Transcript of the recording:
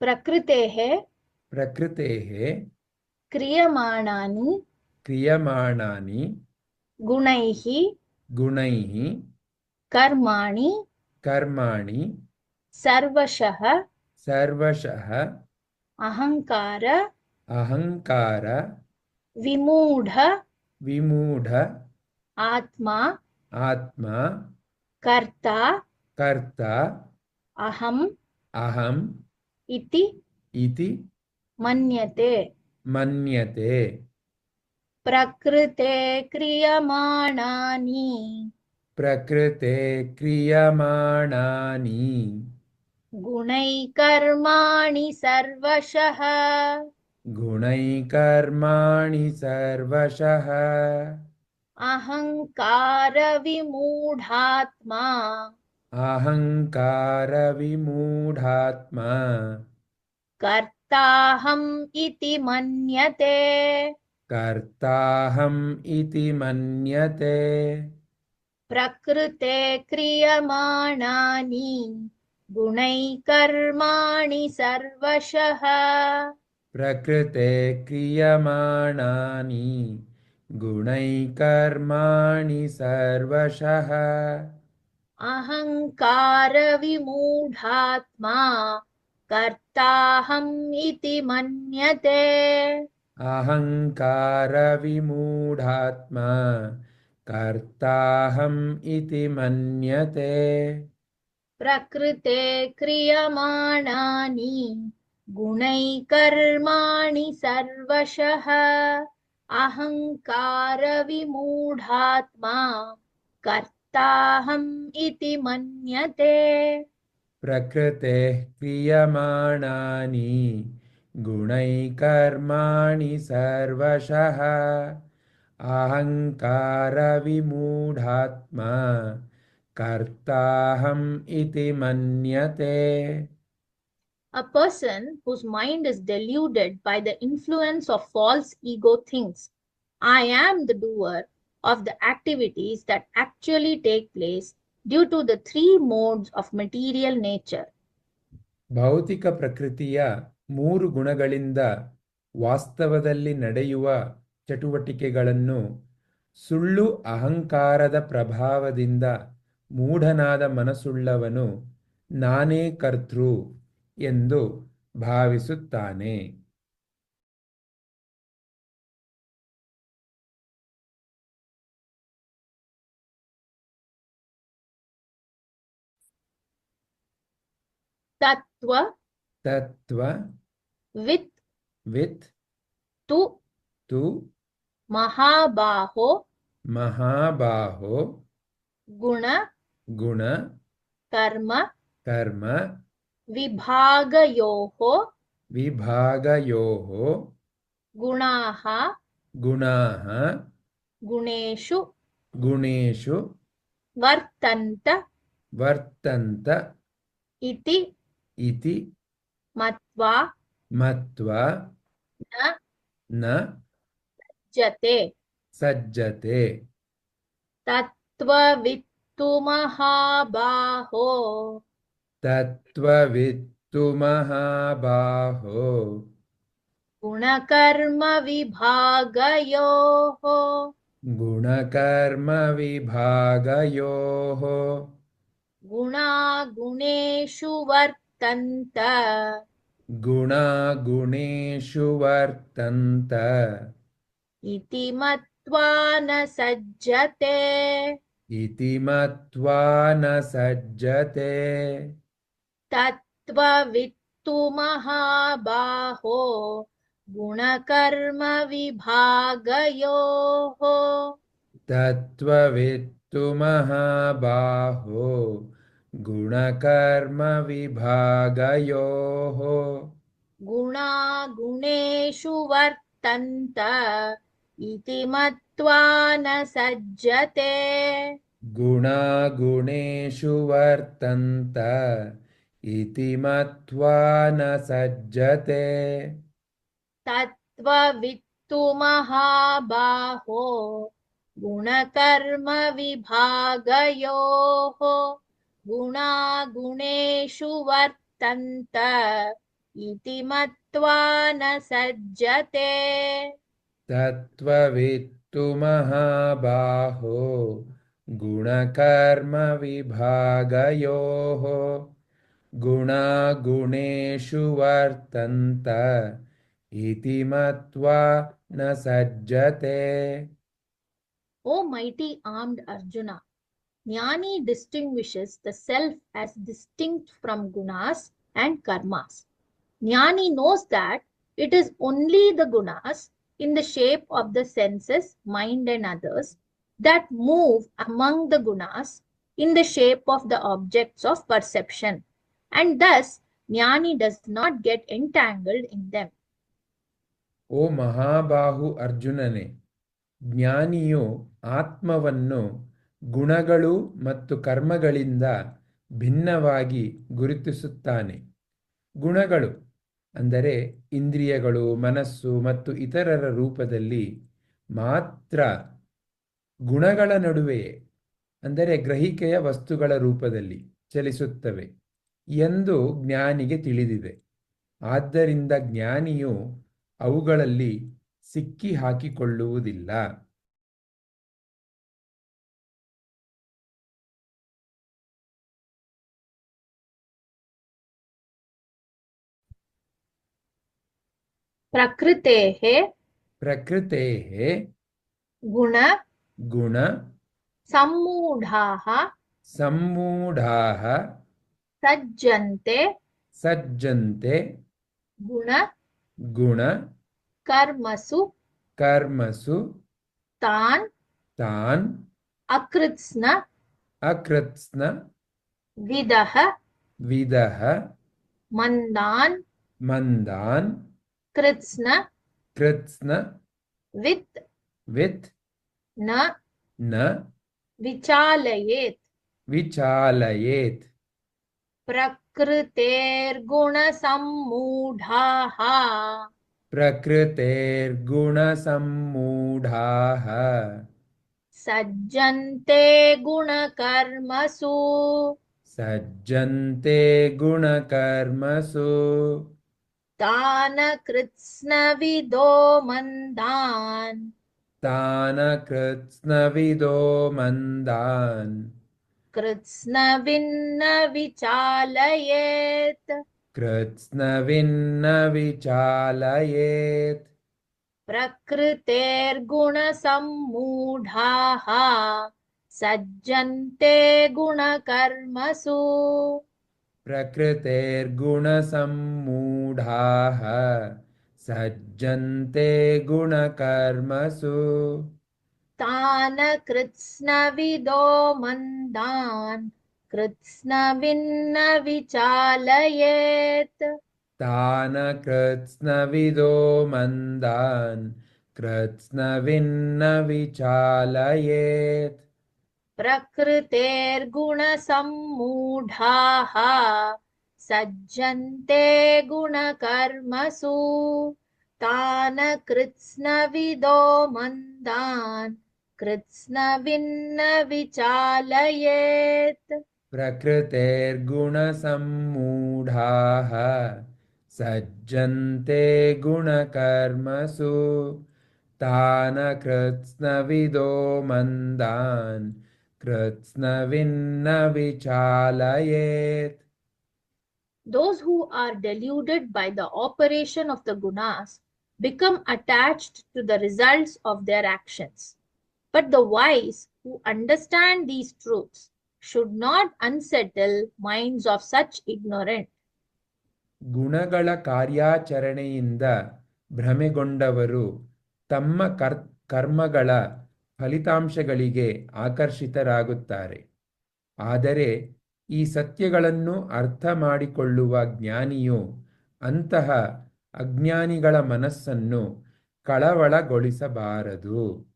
प्रकृतेः प्रकृतेः क्रियमाणानि क्रियमाणानि गुणैः गुणैः कर्माणि कर्माणि सर्वशः सर्वशः अहङ्कार अहङ्कार विमूढ विमूढ आत्मा आत्मा कर्ता कर्ता अहम् अहम् इति इति मन्यते। मन्यते। प्रकृते क्रियमाणानि। प्रकृते क्रियमाणानि। गुणैकर्माणि सर्वशः। गुणैकर्माणि सर्वशः। अहङ्कारविमूढात्मा अहङ्कारविमूढात्मा। कर्ताहम् इति मन्यते। कर्ताहम् इति मन्यते। प्रकृते क्रियमाणानि गुणैकर्माणि सर्वशः। प्रकृते क्रियमाणानि गुणैकर्माणि सर्वशः अहङ्कारविमूढात्मा कर्ताहम् इति मन्यते। अहङ्कारविमूढात्मा कर्ताहम् इति मन्यते। प्रकृते क्रियमाणानि गुणैकर्माणि सर्वशः। अहङ्कारविमूढात्मा कर्ताहम् इति मन्यते प्रकृतेः क्रियमाणानि गुणैकर्माणि सर्वशः अहङ्कारविमूढात्मा कर्ताहम् इति मन्यते A person whose mind is deluded by the influence of false ego thinks, I am the doer of the activities that actually take place due to the three modes of material nature. ಭೌತಿಕ ಪ್ರಕೃತಿಯ ಮೂರು ಗುಣಗಳಿಂದ ವಾಸ್ತವದಲ್ಲಿ ನಡೆಯುವ ಚಟುವಟಿಕೆಗಳನ್ನು ಸುಳ್ಳು ಅಹಂಕಾರದ ಪ್ರಭಾವದಿಂದ ಮೂಢನಾದ ಮನಸ್ಸುಳ್ಳವನು ನಾನೇ ಕರ್ತೃ ಎಂದು ಭಾವಿಸುತ್ತಾನೆ तत्व तत्व वित् वित् तु तु महाबाहो महाबाहो गुण गुण कर्म कर्म विभागयोः विभागयोः गुणाः गुणाः गुणेषु गुणेषु वर्तन्त वर्तन्त इति इति मत्वा मत्वा न न सज्जते। सज्जते। तत्त्ववित्तु महाबाहो तत्त्ववित्तु महाबाहो गुणकर्मविभागयोः। गुणकर्मविभागयोः। गुणागुणेषु वर्त वर्तन्त। गुणागुणेषु वर्तन्त। इति मत्वा न सज्जते। इति मत्वा न सज्जते। तत्त्ववित्तु महाबाहो गुणकर्मविभागयोः। तत्त्ववित्तु महाबाहो गुणकर्मविभागयोः। गुणा गुणेषु वर्तन्त इति मत्वा न सज्जते। गुणागुणेषु वर्तन्त इति मत्वा न सज्जते। तत्त्ववित्तु महाबाहो गुणकर्मविभागयोः गुणा गुणेषु वर्तन्त इति मत्वा न सज्जते। तत्त्ववित्तु महाबाहो गुणकर्मविभागयोः गुणागुणेषु वर्तन्त इति मत्वा न सज्जते। O mighty armed Arjuna, Jnani distinguishes the self as distinct from gunas and karmas. Jnani knows that it is only the gunas in the shape of the senses, mind, and others that move among the gunas in the shape of the objects of perception, and thus Jnani does not get entangled in them. ಓ ಮಹಾಬಾಹು ಅರ್ಜುನನೇ ಜ್ಞಾನಿಯು ಆತ್ಮವನ್ನು ಗುಣಗಳು ಮತ್ತು ಕರ್ಮಗಳಿಂದ ಭಿನ್ನವಾಗಿ ಗುರುತಿಸುತ್ತಾನೆ. ಗುಣಗಳು ಅಂದರೆ ಇಂದ್ರಿಯಗಳು, ಮನಸ್ಸು ಮತ್ತು ಇತರರ ರೂಪದಲ್ಲಿ ಮಾತ್ರ ಗುಣಗಳ ನಡುವೆಯೇ, ಅಂದರೆ ಗ್ರಹಿಕೆಯ ವಸ್ತುಗಳ ರೂಪದಲ್ಲಿ ಚಲಿಸುತ್ತವೆ ಎಂದು ಜ್ಞಾನಿಗೆ ತಿಳಿದಿದೆ. ಆದ್ದರಿಂದ ಜ್ಞಾನಿಯು ಅವುಗಳಲ್ಲಿ ಸಿಕ್ಕಿ ಹಾಕಿಕೊಳ್ಳುವುದಿಲ್ಲ. प्रकृतेः प्रकृतेः गुण गुण सम्मूढ़ा सम्मूढाः सज्जन्ते सज्जन्ते गुण गुण कर्मसु कर्मसु तान् तान् अकृत्स्न अकृत्स्न विदः विदः मंदान मंदान कृत्स्न कृत्स्न वित् वित् न न विचालयेत्। विचालयेत्। प्रकृतेर्गुणसम्मूढाः। प्रकृतेर्गुणसम्मूढाः। सज्जन्ते गुणकर्मसु। सज्जन्ते गुणकर्मसु। तान् कृत्स्नविदो मन्दान्। तान् कृत्स्नविदो मन्दान् कृत्स्नविन्न विचालयेत् कृत्स्नविन्न विचालयेत् प्रकृतेर्गुणसम्मूढाः। सज्जन्ते गुणकर्मसु सज्जन्ते गुणकर्मसु। तान् कृत्स्नविदो मन्दान् कृत्स्नविन्न विचालयेत् तान् कृत्स्नविदो मन्दान् कृत्स्नविन्न विचालयेत् प्रकृतेर्गुणसम्मूढाः सज्जन्ते गुणकर्मसु। तान् कृत्स्नविदो मन्दान् कृत्स्नविन्न विचालयेत् प्रकृतेर्गुणसम्मूढाः सज्जन्ते गुणकर्मसु। तान् कृत्स्नविदो मन्दान् कृत्स्नविन्न विचालयेत् Those who are deluded by the operation of the gunas become attached to the results of their actions. But the wise who understand these truths should not unsettle minds of such ignorant. ಗುಣಗಳ ಕಾರ್ಯಾಚರಣೆಯಿಂದ ಭ್ರಮೆಗೊಂಡವರು ತಮ್ಮ ಕರ್ ಕರ್ಮಗಳ ಫಲಿತಾಂಶಗಳಿಗೆ ಆಕರ್ಷಿತರಾಗುತ್ತಾರೆ ಆದರೆ ಈ ಸತ್ಯಗಳನ್ನು ಅರ್ಥ ಮಾಡಿಕೊಳ್ಳುವ ಜ್ಞಾನಿಯು ಅಂತಹ ಅಜ್ಞಾನಿಗಳ ಮನಸ್ಸನ್ನು ಕಳವಳಗೊಳಿಸಬಾರದು.